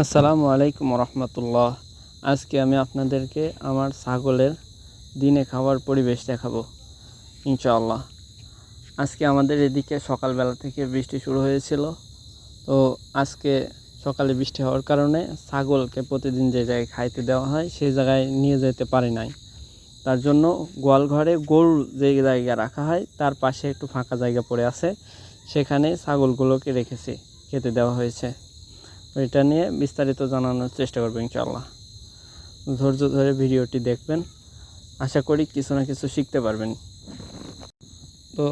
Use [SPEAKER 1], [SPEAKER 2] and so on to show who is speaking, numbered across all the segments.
[SPEAKER 1] আসসালামু আলাইকুম রহমতুল্লাহ আজকে আমি আপনাদেরকে আমার ছাগলের দিনে খাওয়ার পরিবেশ দেখাবো, ইনশাআল্লাহ। আজকে আমাদের এদিকে সকালবেলা থেকে বৃষ্টি শুরু হয়েছিল। তো আজকে সকালে বৃষ্টি হওয়ার কারণে ছাগলকে প্রতিদিন যে জায়গায় খাইতে দেওয়া হয় সেই জায়গায় নিয়ে যেতে পারি নাই। তার জন্য গোয়াল ঘরে গরু যে জায়গায় রাখা হয়, তার পাশে একটু ফাঁকা জায়গা পড়ে আছে। সেখানে ছাগলগুলোকে রেখেছি, খেতে দেওয়া হয়েছে। এটা নিয়ে বিস্তারিত জানানোর চেষ্টা করব ইনশাল্লাহ ধৈর্য ধরে ভিডিওটি দেখবেন। আশা করি কিছু না কিছু শিখতে পারবেন। তো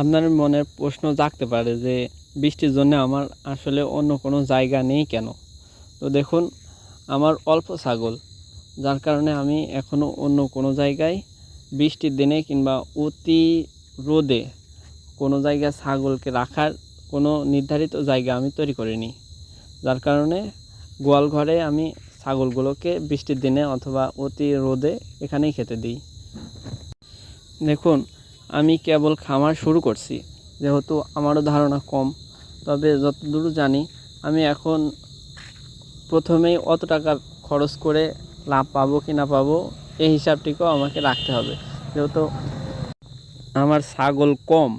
[SPEAKER 1] আপনার মনে প্রশ্ন জাগতে পারে যে, বৃষ্টির জন্য আমার আসলে অন্য কোনো জায়গা নেই কেন? তো দেখুন, আমার অল্প ছাগল, যার কারণে আমি এখনও অন্য কোনো জায়গায় বৃষ্টির দিনে কিংবা অতি রোদে কোনো জায়গায় ছাগলকে রাখার কোনো নির্ধারিত জায়গা আমি তৈরি করিনি। যার কারণে গোয়াল ঘরে আমি ছাগলগুলোকে বৃষ্টির দিনে অথবা অতি রোদে এখানেই খেতে দিই। দেখুন, আমি কেবল খামার শুরু করছি, যেহেতু আমারও ধারণা কম। তবে যতদূর জানি, আমি এখন প্রথমেই অত টাকা খরচ করে লাভ পাবো কি না পাবো, এই হিসাবটিকেও আমাকে রাখতে হবে। যেহেতু আমার ছাগল কম,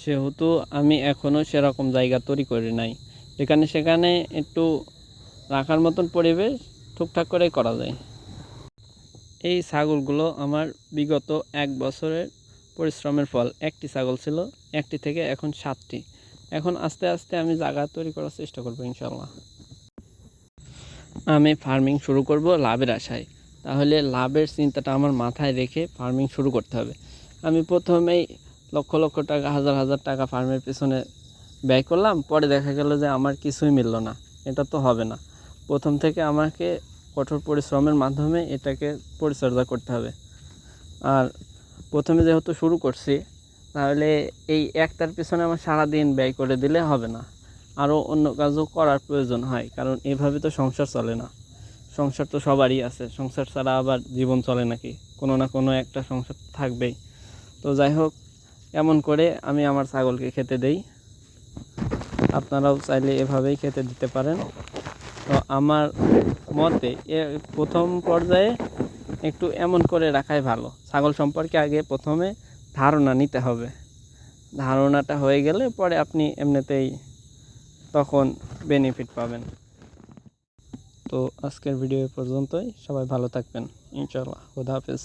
[SPEAKER 1] সেহেতু আমি এখনও সেরকম জায়গা তৈরি করি নাই। এখানে সেখানে একটু রাখার মতন পরিবেশ টুকটাক করে করা যায়। এই ছাগলগুলো আমার বিগত এক বছরের পরিশ্রমের ফল। একটি ছাগল ছিল, একটি থেকে এখন সাতটি। এখন আস্তে আস্তে আমি জায়গা তৈরি করার চেষ্টা করব ইনশাল্লাহ আমি ফার্মিং শুরু করব লাভের আশায়। তাহলে লাভের চিন্তাটা আমার মাথায় রেখে ফার্মিং শুরু করতে হবে। আমি প্রথমেই লক্ষ লক্ষ টাকা, হাজার হাজার টাকা ফার্মের পেছনে ব্যয় করলাম, পরে দেখা গেল যে আমার কিছুই মিলল না। এটা তো হবে না। প্রথম থেকে আমাকে কঠোর পরিশ্রমের মাধ্যমে এটাকে পরিচর্যা করতে হবে। আর প্রথমে যেহেতু শুরু করছি, তাহলে এই একটার পিছনে আমার সারাদিন ব্যয় করে দিলে হবে না। আরও অন্য কাজও করার প্রয়োজন হয়, কারণ এভাবে তো সংসার চলে না। সংসার তো সবারই আছে, সংসার ছাড়া আবার জীবন চলে নাকি? কোনো না কোনো একটা সংসার থাকবেই। তো যাই হোক, এমন করে আমি আমার ছাগলকে খেতে দেই। আপনারাও চাইলে এভাবেই খেতে দিতে পারেন। তো আমার মতে এ প্রথম পর্যায়ে একটু এমন করে রাখাই ভালো। ছাগল সম্পর্কে আগে প্রথমে ধারণা নিতে হবে। ধারণাটা হয়ে গেলে পরে আপনি এমনিতেই তখন বেনিফিট পাবেন। তো আজকের ভিডিও পর্যন্তই। সবাই ভালো থাকবেন। ইনশাল্লাহ খুদা হাফেজ।